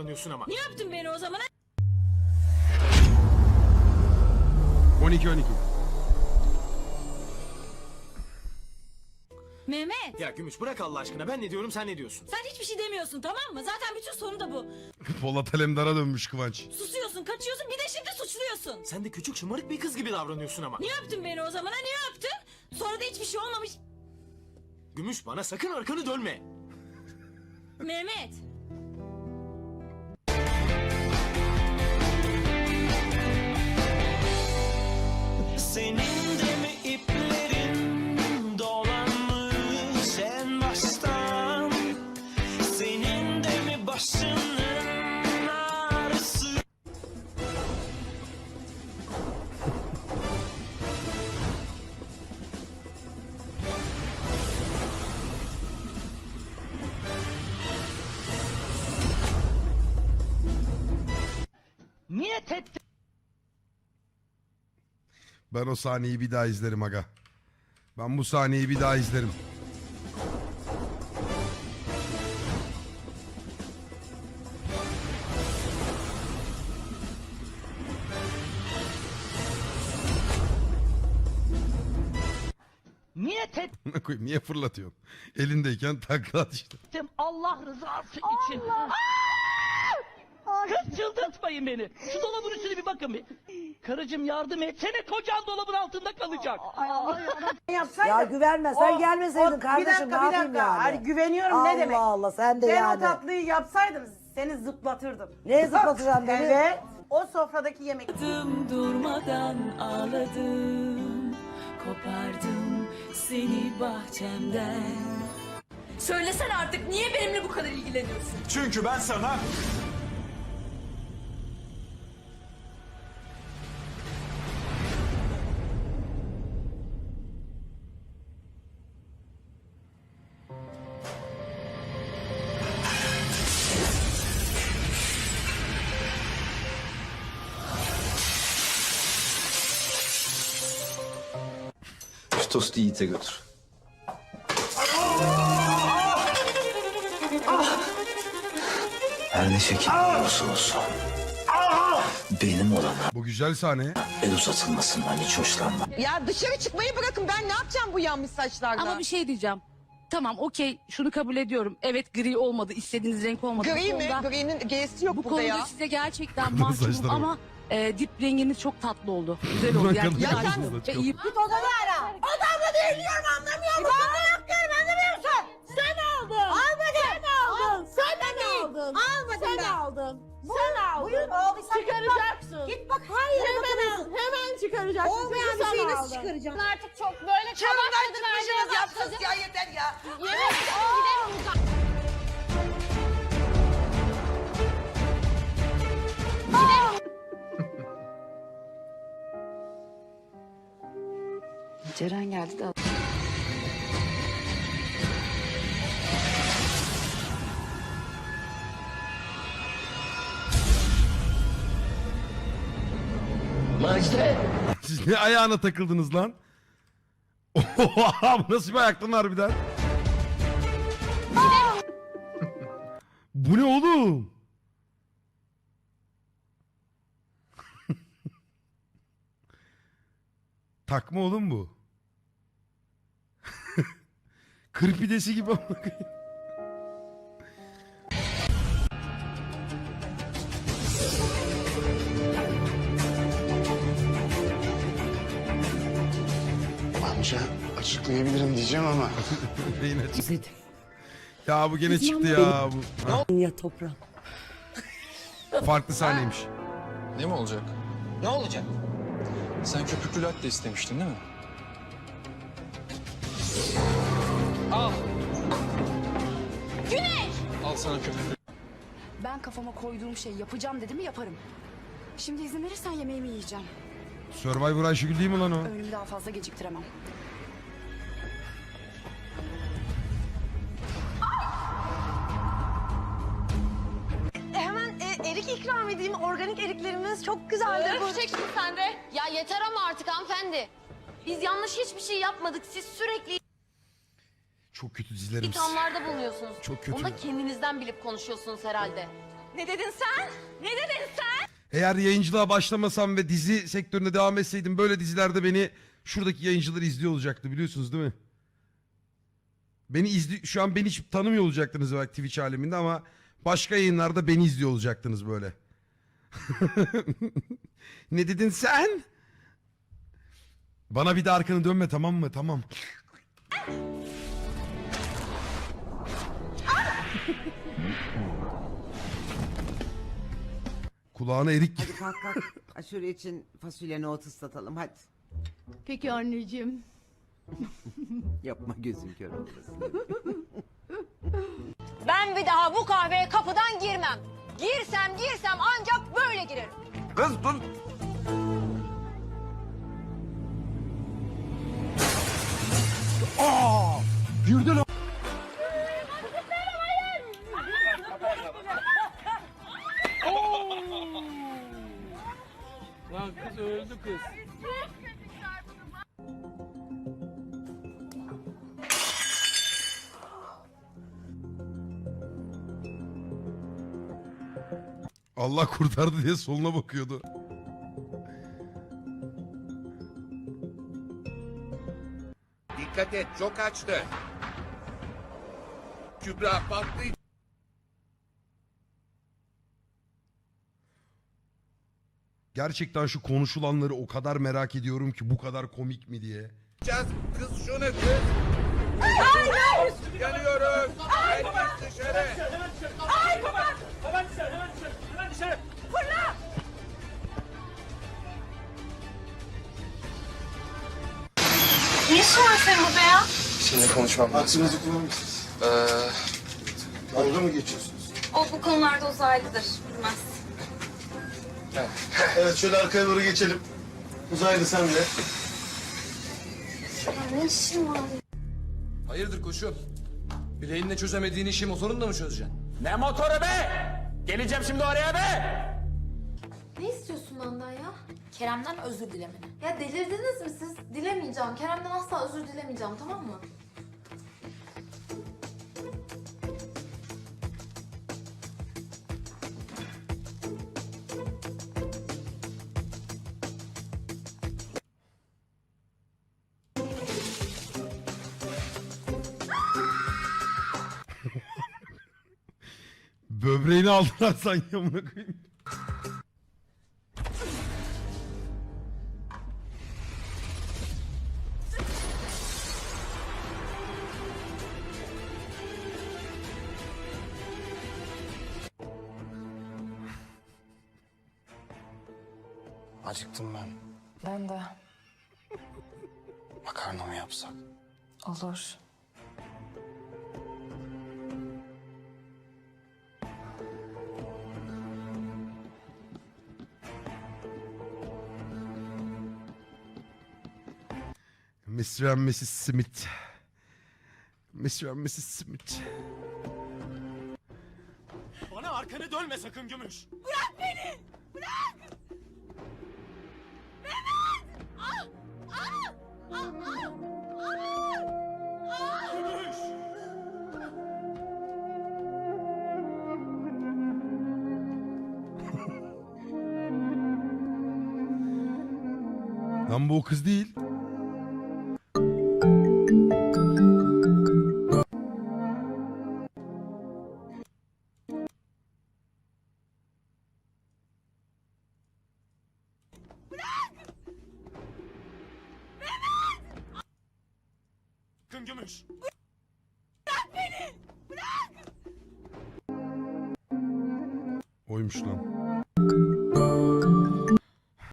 davranıyorsun ama. Ne yaptın beni o zaman? 12 12. Mehmet. Ya Gümüş bırak Allah aşkına ben ne diyorum sen ne diyorsun? Sen hiçbir şey demiyorsun tamam mı? Zaten bütün sorun da bu. Polat Alemdar'a dönmüş Kıvanç. Susuyorsun, kaçıyorsun, bir de şimdi suçluyorsun. Sen de küçük şımarık bir kız gibi davranıyorsun ama. Ne yaptın beni o zaman? ha? Ne yaptın? Sonra da hiçbir şey olmamış. Gümüş bana sakın arkanı dönme. Mehmet. Ben o sahneyi bir daha izlerim aga. Ben bu sahneyi bir daha izlerim. Niyet Amına koyayım niye fırlatıyorsun? Elindeyken takla at işte. Allah rızası için. Kız çıldırtmayın beni. Şu dolabın üstüne bir bakın bir. Karıcığım yardım etsene kocan dolabın altında kalacak. yapsaydın. Ya güvenmesen O- gelmeseydin o- kardeşim, Bir dakika ne bir yapayım dakika. yani? Hayır, güveniyorum Allah ne demek? Allah, sen de ben yani. o tatlıyı yapsaydım seni zıplatırdım. Neye zıplatacaksın beni? Evet. O sofradaki yemek. Ağladım durmadan ağladım. Kopardım seni bahçemden. Söylesene artık niye benimle bu kadar ilgileniyorsun? Çünkü ben sana Tostu Yiğit'e götür. Her ne şekilde olursa olsun. Benim olana Bu güzel sahne. el uzatılmasından hiç hoşlanmam. Ya dışarı çıkmayı bırakın ben ne yapacağım bu yanmış saçlarla? Ama bir şey diyeceğim. Tamam okey şunu kabul ediyorum. Evet gri olmadı istediğiniz renk olmadı. Gri mi? konuda- Gri'nin G'si yok Bu burada konuda ya. size gerçekten mahcubum saçları ama e, dip renginiz çok tatlı oldu. Güzel oldu. Yani oldu. çok- Ve iyi. Git odamı ara. Odamda dinliyorum anlamıyor musun? Ben ne yapıyorum anlamıyor musun? Sen aldın. Almadın. Sen aldın. Sen de aldın. Almadın Sen ben. aldın. Sen aldın. Buyur aldıysan çıkaracaksın. Git bak her yere bakabilirsin. Hemen çıkaracaksın. Olmayan bir şeyi nasıl çıkaracaksın? Artık çok böyle Çığırından çıkmışsınız yapsınız ya yeter ya. Ceren geldi de Macide. Siz ne ayağına takıldınız lan? Oha bu nasıl bir ayak lan harbiden? bu ne oğlum? Takma oğlum bu. Kır pidesi gibi amına koyayım. Amca açıklayabilirim diyeceğim ama. Yine çıktı. Ya bu gene çıktı ya. Bu. Ha, Ya toprağım. farklı sahneymiş. Ne mi olacak? Ne olacak? Sen köpüklü latte istemiştin değil mi? Al. Al sana köpüklü. Ben kafama koyduğum şey yapacağım dedim mi yaparım. Şimdi izin verirsen yemeğimi yiyeceğim. Survivor Ayşegül değil mi lan o? Önümü daha fazla geciktiremem. Hemen e, erik ikram edeyim. Organik eriklerimiz çok güzeldir. Bu. sen de. Ya yeter ama artık hanımefendi. Biz yanlış hiçbir şey yapmadık. Siz sürekli Çok kötü dizilerimiz. ithamlarda bulunuyorsunuz. Çok kötü. Onu da kendinizden bilip konuşuyorsunuz herhalde. Ne dedin sen? Ne dedin sen? Eğer yayıncılığa başlamasam ve dizi sektöründe devam etseydim böyle dizilerde beni şuradaki yayıncılar izliyor olacaktı biliyorsunuz değil mi? Beni izli şu an beni hiç tanımıyor olacaktınız belki Twitch aleminde ama başka yayınlarda beni izliyor olacaktınız böyle. ne dedin sen? Bana bir de arkanı dönme tamam mı? Tamam. Kulağına erik. Hadi kalk kalk. Aşure için fasulye nohut ıslatalım hadi. Peki anneciğim. Yapma gözün kör olmasın. Ben bir daha bu kahveye kapıdan girmem. Girsem girsem ancak böyle girerim. Kız dur. Allah kurtardı diye soluna bakıyordu. Dikkat et çok açtı. Kübra patlayacağız. Gerçekten şu konuşulanları o kadar merak ediyorum ki bu kadar komik mi diye. Kız şunu kız. Hayır. Yanıyoruz. Herkes dışarı. Şimdi konuşmam lazım. Aklınızı kullanmışsınız. Ee, Dalga mı geçiyorsunuz? O bu konularda uzaylıdır. Bilmez. Evet şöyle arkaya doğru geçelim. Uzaylı sen de. Ne işin var? hayırdır koşum? Bileğinle çözemediğin işi motorunla mı çözeceksin? Ne motoru be? Geleceğim şimdi oraya be. Kerem'den özür dilemeni. Ya delirdiniz mi siz? Dilemeyeceğim. Kerem'den asla özür dilemeyeceğim tamam mı? Böbreğini aldılar sanki amına koyayım. Acıktım ben. Ben de. Makarna mı yapsak? Olur. Mr. and Mrs. Smith. Mr. and Mrs. Smith. Bana arkanı dönme sakın Gümüş. Lan bu kız değil. Sakın Gümüş. Oymuş lan.